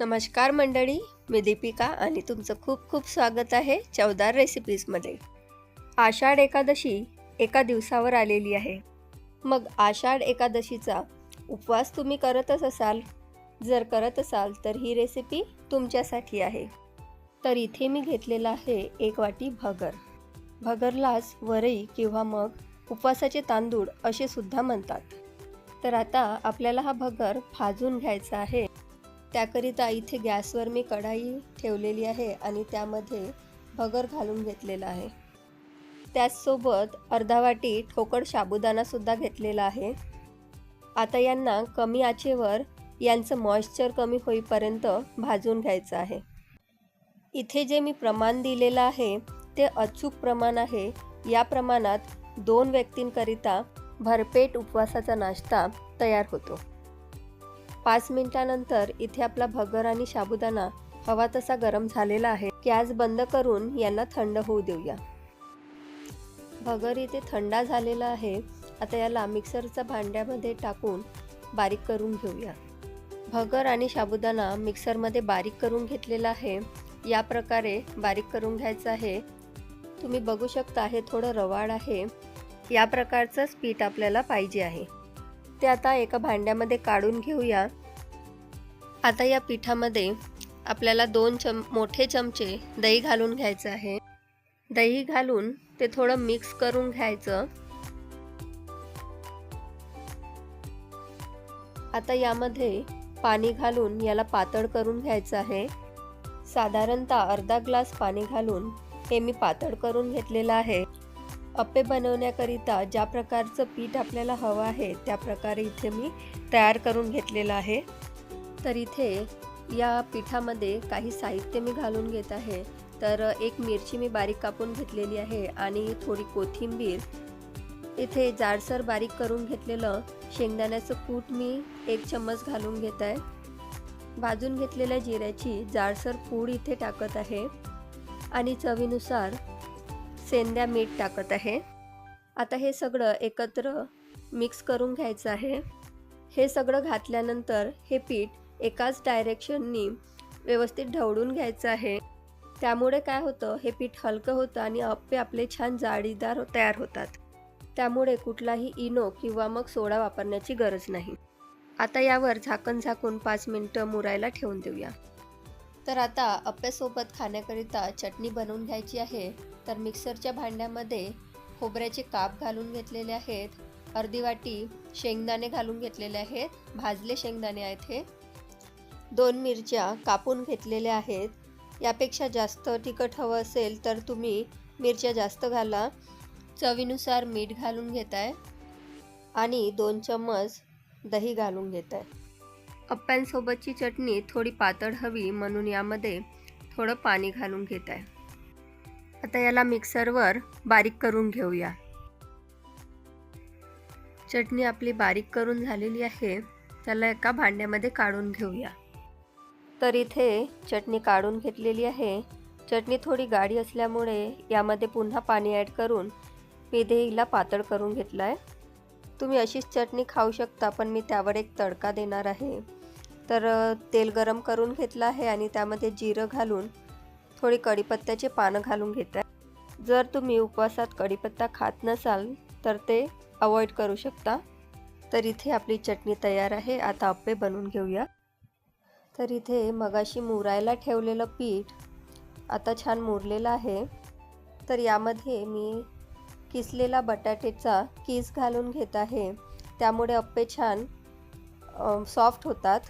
नमस्कार मंडळी मी दीपिका आणि तुमचं खूप खूप स्वागत आहे चवदार रेसिपीजमध्ये आषाढ एकादशी एका दिवसावर आलेली आहे. मग आषाढ एकादशीचा उपवास तुम्ही करतच असाल? जर करत असाल तर ही रेसिपी तुमच्यासाठी आहे. तर इथे मी घेतलेला आहे एक वाटी भगर. भगरलाच वरई किंवा मग उपवासाचे तांदूळ असे सुद्धा म्हणतात. तर आता आपल्याला हा भगर भाजून घ्यायचा आहे. त्याकरिता इथे गॅसवर मी कढाई ठेवलेली आहे आणि त्यामध्ये भगर घालून घेतलेला आहे. त्याचसोबत अर्धा वाटी ठोकळ साबुदाणासुद्धा घेतलेला आहे. आता यांना कमी आचेवर यांचं मॉइश्चर कमी होईपर्यंत भाजून घ्यायचं आहे. इथे जे मी प्रमाण दिलेलं आहे ते अचूक प्रमाण आहे. या प्रमाणात दोन व्यक्तींकरिता भरपेट उपवासाचा नाश्ता तयार होतो. पाच मिनिटानंतर इथे आपला भगर आणि साबुदाणा हवा तसा गरम झालेला आहे गॅस बंद करून यांना थंड होऊ देऊया. भगर इथे थंडा झालेला आहे. आता याला मिक्सरच्या भांड्यामध्ये टाकून बारीक करून घेऊया. भगर आणि साबुदाणा मिक्सरमध्ये बारीक करून घेतलेला आहे. या प्रकारे बारीक करून घ्यायचं आहे. तुम्ही बघू शकता हे थोडं रवाळ आहे. या प्रकारचंच पीठ आपल्याला पाहिजे आहे. ते आता एका भांड्यामध्ये काढून घेऊया. आता या पिठामध्ये आपल्याला दोन चम मोठे चमचे दही घालून घ्यायचं आहे. दही घालून ते थोडं मिक्स करून घ्यायचं. आता यामध्ये पाणी घालून याला पातळ करून घ्यायचं आहे. साधारणतः अर्धा ग्लास पाणी घालून हे मी पातळ करून घेतलेलं आहे. अप्पे बनवण्याकरिता ज्या प्रकारचं पीठ आपल्याला हवं आहे त्या प्रकारे इथे मी तयार करून घेतलेलं आहे. तर इथे या पिठामध्ये काही साहित्य मी घालून घेत आहे. तर एक मिरची मी बारीक कापून घेतलेली आहे आणि थोडी कोथिंबीर. इथे जाडसर बारीक करून घेतलेलं शेंगदाण्याचं कूट मी एक चम्मच घालून घेत आहे. भाजून घेतलेल्या जिऱ्याची जाडसर पूड इथे टाकत आहे आणि चवीनुसार सेंद्या मीठ टाकत आहे. आता हे सगळं एकत्र मिक्स करून घ्यायचं आहे. हे सगळं घातल्यानंतर हे पीठ एकाच डायरेक्शननी व्यवस्थित ढवळून घ्यायचं आहे. त्यामुळे काय होतं हे पीठ हलकं होतं आणि अप्पे आपले छान जाळीदार हो- तयार होतात. त्यामुळे कुठलाही इनो किंवा मग सोडा वापरण्याची गरज नाही. आता यावर झाकण झाकून पाच मिनटं मुरायला ठेवून देऊया. तर आता अप्प्यासोबत खाण्याकरिता चटणी बनवून घ्यायची आहे. तर मिक्सरच्या भांड्यामध्ये खोबऱ्याचे काप घालून घेतलेले आहेत. अर्धी वाटी शेंगदाणे घालून घेतलेले आहेत. भाजले शेंगदाणे आहेत हे. दोन मिरच्या कापून घेतलेल्या आहेत. यापेक्षा जास्त तिखट हवं असेल तर तुम्ही मिरच्या जास्त घाला. चवीनुसार मीठ घालून घेत आहे आणि दोन चम्मच दही घालून घेत आहे अप्प्यांसोबतची चटणी थोडी पातळ हवी म्हणून यामध्ये थोडं पाणी घालून घेत आहे आता याला मिक्सरवर बारीक करून घेऊया. चटणी आपली बारीक करून झालेली आहे. त्याला एका भांड्यामध्ये काढून घेऊया. तर इथे चटणी काढून घेतलेली आहे. चटणी थोडी गाढी असल्यामुळे यामध्ये पुन्हा पाणी ॲड करून मी हिला पातळ करून घेतला आहे तुम्ही अशीच चटणी खाऊ शकता पण मी त्यावर एक तडका देणार आहे. तर तेल गरम करून घेतलं आहे आणि त्यामध्ये जिरं घालून थोडी कढीपत्त्याचे पानं घालून घेत आहे जर तुम्ही उपवासात कढीपत्ता खात नसाल तर ते अवॉइड करू शकता. तर इथे आपली चटणी तयार आहे. आता अप्पे बनवून घेऊया. तर इथे मगाशी मुरायला ठेवलेलं पीठ आता छान मुरलेलं आहे. तर यामध्ये मी किसलेला बटाट्याचा किस घालून घेत आहे. त्यामुळे अप्पे छान सॉफ्ट होतात.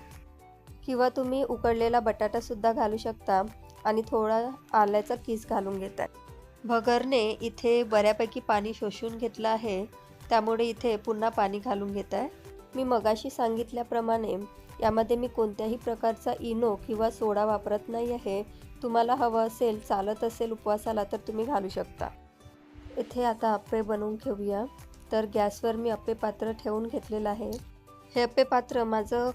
किंवा तुम्ही उकडलेला बटाटासुद्धा घालू शकता आणि थोडा आल्याचा किस घालून घेत. आहे भगरने इथे बऱ्यापैकी पाणी शोषून घेतलं आहे. त्यामुळे इथे पुन्हा पाणी घालून घेत आहे मी मगाशी सांगितल्याप्रमाणे यामध्ये मी कोणत्याही प्रकारचा इनो किंवा सोडा वापरत नाही आहे. तुम्हाला हवं असेल चालत असेल उपवासाला तर तुम्ही घालू शकता. इथे आता अप्पे बनवून घेऊया. तर गॅसवर मी अप्पे पात्र ठेवून घेतलेलं आहे. हे अप्पे पात्र माझं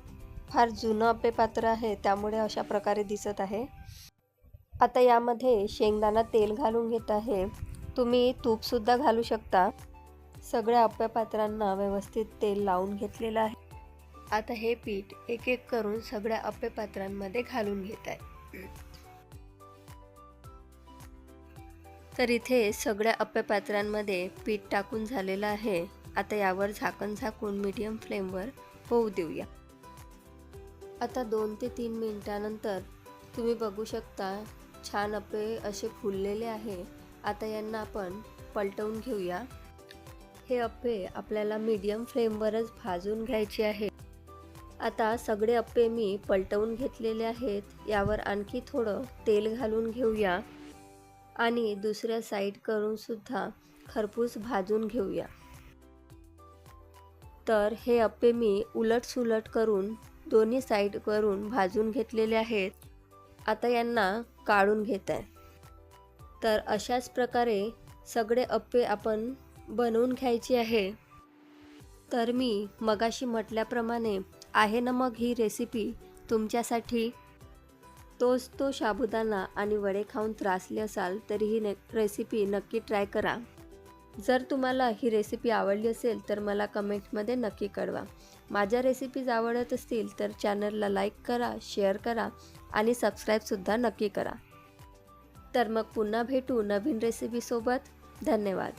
फार जुनं अप्पे पात्र आहे त्यामुळे अशा प्रकारे दिसत आहे. आता यामध्ये शेंगदाणा तेल घालून घेत आहे. तुम्ही तूपसुद्धा घालू शकता. सगळ्या अप्प्या पात्रांना व्यवस्थित तेल लावून घेतलेलं आहे. आता हे पीठ एक एक करून सगळ्या अप्पे पात्रांमध्ये घालून घेत आहे. तर इथे सगळ्या अप्पे पात्रांमध्ये पीठ टाकून झालेलं आहे. आता यावर झाकण झाकून मीडियम फ्लेमवर होऊ देऊया. आता दोन ते तीन मिनिटानंतर तुम्ही बघू शकता छान अप्पे असे फुललेले आहे. आता यांना आपण पलटवून घेऊया. हे अप्पे आपल्याला मीडियम फ्लेमवरच भाजून घ्यायचे आहे आता सगळे अप्पे मी पलटवून घेतलेले आहेत. यावर आणखी थोडं तेल घालून घेऊया. आणि दुसऱ्या साईड करून सुद्धा खरपूस भाजून घेऊया. तर हे अप्पे मी उलट सुलट करून दोन्ही साईड करून भाजून घेतलेले आहेत. आता यांना काढून घेत. आहे तर अशाच प्रकारे सगळे अप्पे आपण बनवून घ्यायची आहे. तर मी मगाशी म्हटल्याप्रमाणे आहे ना मग ही रेसिपी तुमच्यासाठी? तोच तो साबुदाणा आणि वडे खाऊन त्रासले असाल तरी ही ने रेसिपी नक्की ट्राय करा. जर तुम्हाला ही रेसिपी आवडली असेल तर मला कमेंटमध्ये नक्की कळवा. माझ्या रेसिपीज आवडत असतील तर चॅनलला लाईक करा शेअर करा आणि सबस्क्राईबसुद्धा नक्की करा. तर मग पुन्हा भेटू नवीन रेसिपीसोबत धन्यवाद.